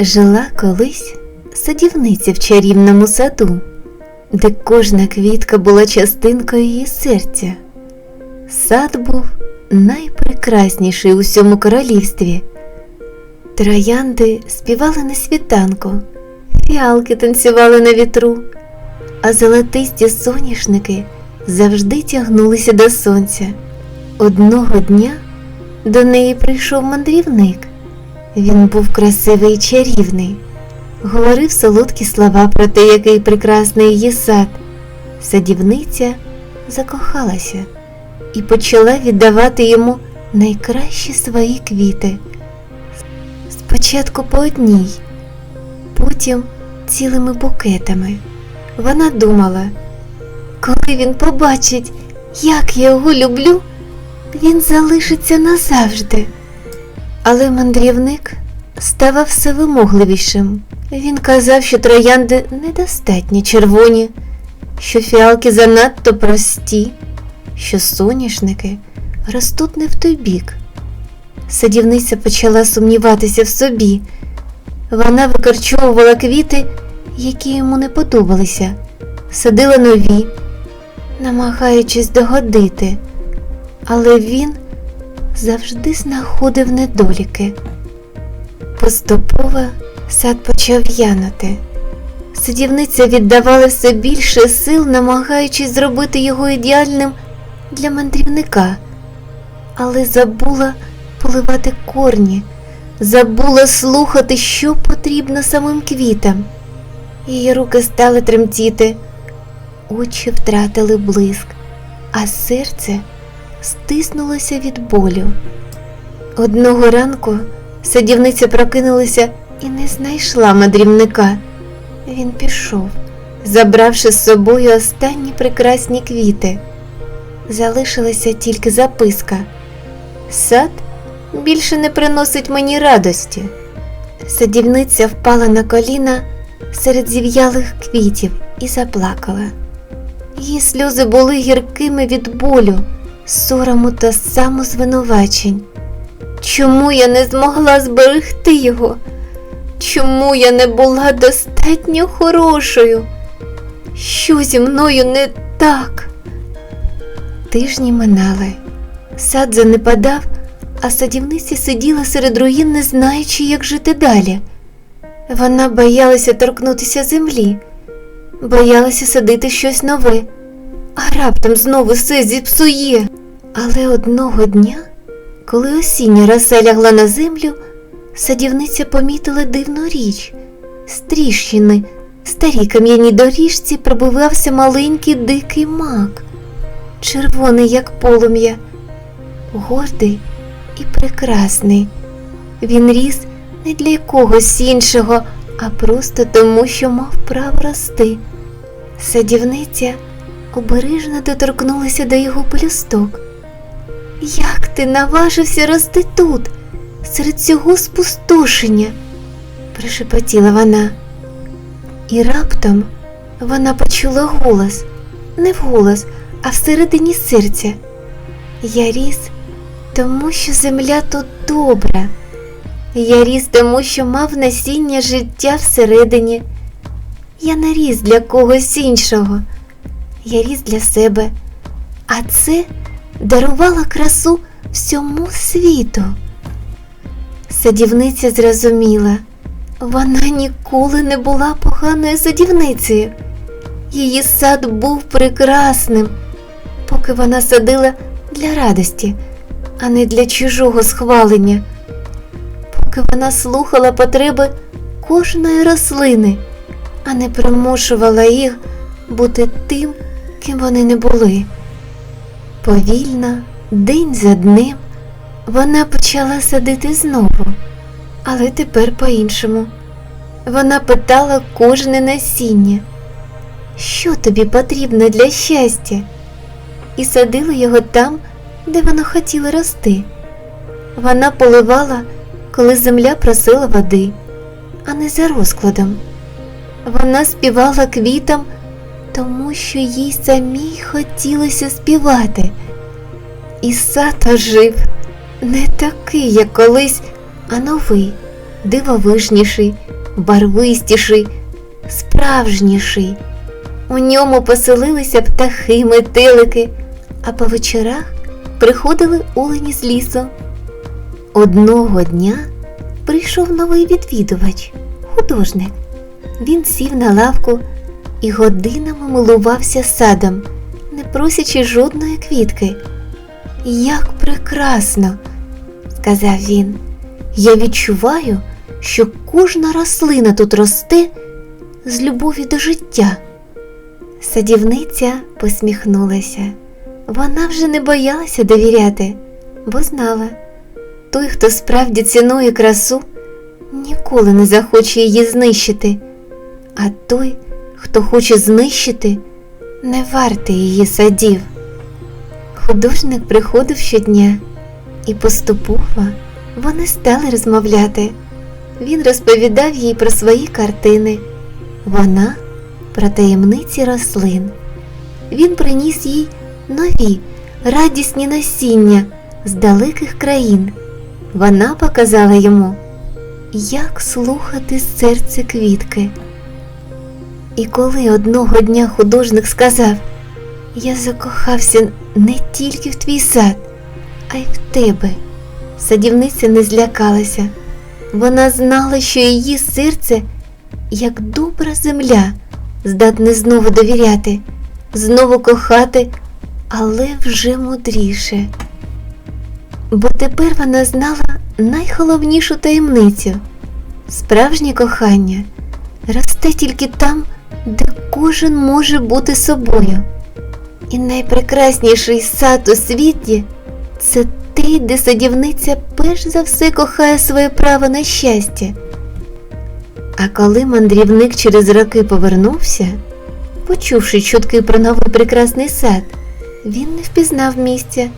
Жила колись садівниця в чарівному саду, де кожна квітка була частинкою її серця. Сад був найпрекрасніший у всьому королівстві. Троянди співали на світанку, фіалки танцювали на вітру, а золотисті соняшники завжди тягнулися до сонця. Одного дня до неї прийшов мандрівник. Він був красивий і чарівний, говорив солодкі слова про те, який прекрасний її сад. Садівниця закохалася і почала віддавати йому найкращі свої квіти. Спочатку по одній, потім цілими букетами. Вона думала, коли він побачить, як я його люблю, він залишиться назавжди. Але мандрівник ставав все вимогливішим. Він казав, що троянди недостатньо червоні, що фіалки занадто прості, що соняшники ростуть не в той бік. Садівниця почала сумніватися в собі. Вона викорчовувала квіти, які йому не подобалися, садила нові, намагаючись догодити, але він завжди знаходив недоліки. Поступово сад почав янути. Садівниця віддавала все більше сил, намагаючись зробити його ідеальним для мандрівника, але забула поливати корні, забула слухати, що потрібно самим квітам. Її руки стали тремтіти, очі втратили блиск, а серце стиснулося від болю. Одного ранку садівниця прокинулася і не знайшла мандрівника. Він пішов, забравши з собою останні прекрасні квіти. Залишилася тільки записка. Сад більше не приносить мені радості. Садівниця впала на коліна серед зів'ялих квітів і заплакала. Її сльози були гіркими від болю, сорому та самозвинувачень. Чому я не змогла зберегти його? Чому я не була достатньо хорошою? Що зі мною не так? Тижні минали, сад занепадав, а садівниця сиділа серед руїн, не знаючи, як жити далі. Вона боялася торкнутися землі, боялася садити щось нове, а раптом знову все зіпсує. Але одного дня, коли осіння роса лягла на землю, садівниця помітила дивну річ. З тріщини, старій кам'яній доріжці пробивався маленький дикий мак, червоний, як полум'я, гордий і прекрасний. Він ріс не для когось іншого, а просто тому, що мав право рости. Садівниця обережно доторкнулася до його пелюсток. Як ти наважився рости тут, серед цього спустошення? прошепотіла вона. І раптом вона почула голос, не вголос, а всередині серця. Я ріс, тому що земля тут добра. Я ріс тому, що мав насіння життя всередині. Я не ріс для когось іншого. Я ріс для себе, а це дарувала красу всьому світу. Садівниця зрозуміла, вона ніколи не була поганою садівницею. Її сад був прекрасним, поки вона садила для радості, а не для чужого схвалення, поки вона слухала потреби кожної рослини, а не примушувала їх бути тим, ким вони не були. Повільно, день за днем, вона почала садити знову, але тепер по-іншому. Вона питала кожне насіння, що тобі потрібно для щастя, і садила його там, де воно хотіло рости. Вона поливала, коли земля просила води, а не за розкладом. Вона співала квітам, тому що їй самій хотілося співати. І сад ожив не такий, як колись, а новий, дивовижніший, барвистіший, справжніший. У ньому поселилися птахи, метелики, а по вечорах приходили олені з лісу. Одного дня прийшов новий відвідувач, художник. Він сів на лавку і годинами милувався садом, не просячи жодної квітки. Як прекрасно, сказав він. Я відчуваю, що кожна рослина тут росте з любові до життя. Садівниця посміхнулася. Вона вже не боялася довіряти, бо знала, той, хто справді цінує красу, ніколи не захоче її знищити, а той, хто хоче знищити, не вартий її садів. Художник приходив щодня, і поступово вони стали розмовляти. Він розповідав їй про свої картини, вона про таємниці рослин. Він приніс їй нові радісні насіння з далеких країн. Вона показала йому, як слухати серце квітки. І коли одного дня художник сказав, я закохався не тільки в твій сад, а й в тебе, садівниця не злякалася. Вона знала, що її серце, як добра земля, здатне знову довіряти, знову кохати, але вже мудріше. Бо тепер вона знала найголовнішу таємницю справжнє кохання росте тільки там, де кожен може бути собою. І найпрекрасніший сад у світі це той, де садівниця перш за все кохає своє право на щастя. А коли мандрівник через роки повернувся, почувши чутки про новий прекрасний сад, він не впізнав місця.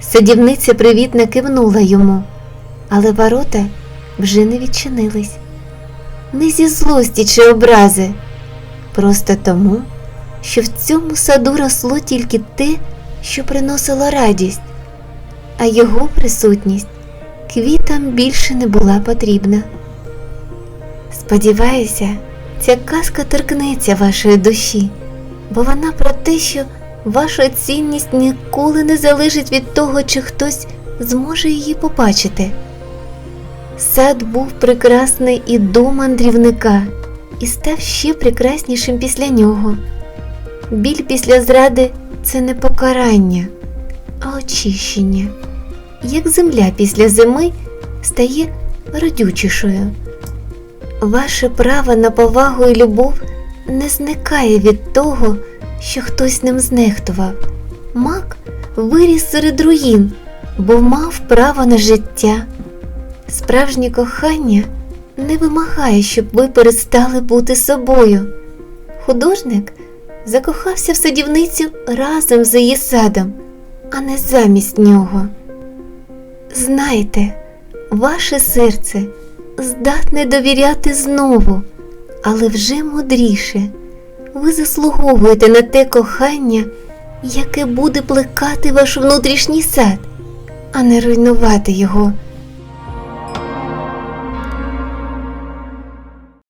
Садівниця привітно кивнула йому, але ворота вже не відчинились. Не зі злості чи образи, просто тому, що в цьому саду росло тільки те, що приносило радість, а його присутність квітам більше не була потрібна. Сподіваюся, ця казка торкнеться вашої душі, бо вона про те, що ваша цінність ніколи не залежить від того, чи хтось зможе її побачити. Сад був прекрасний і до мандрівника, і став ще прекраснішим після нього. Біль після зради це не покарання, а очищення. Як земля після зими стає родючішою. Ваше право на повагу і любов не зникає від того, що хтось ним знехтував. Мак виріс серед руїн, бо мав право на життя. Справжнє кохання не вимагає, щоб ви перестали бути собою. Художник закохався в садівницю разом з її садом, а не замість нього. Знайте, ваше серце здатне довіряти знову, але вже мудріше. Ви заслуговуєте на те кохання, яке буде плекати ваш внутрішній сад, а не руйнувати його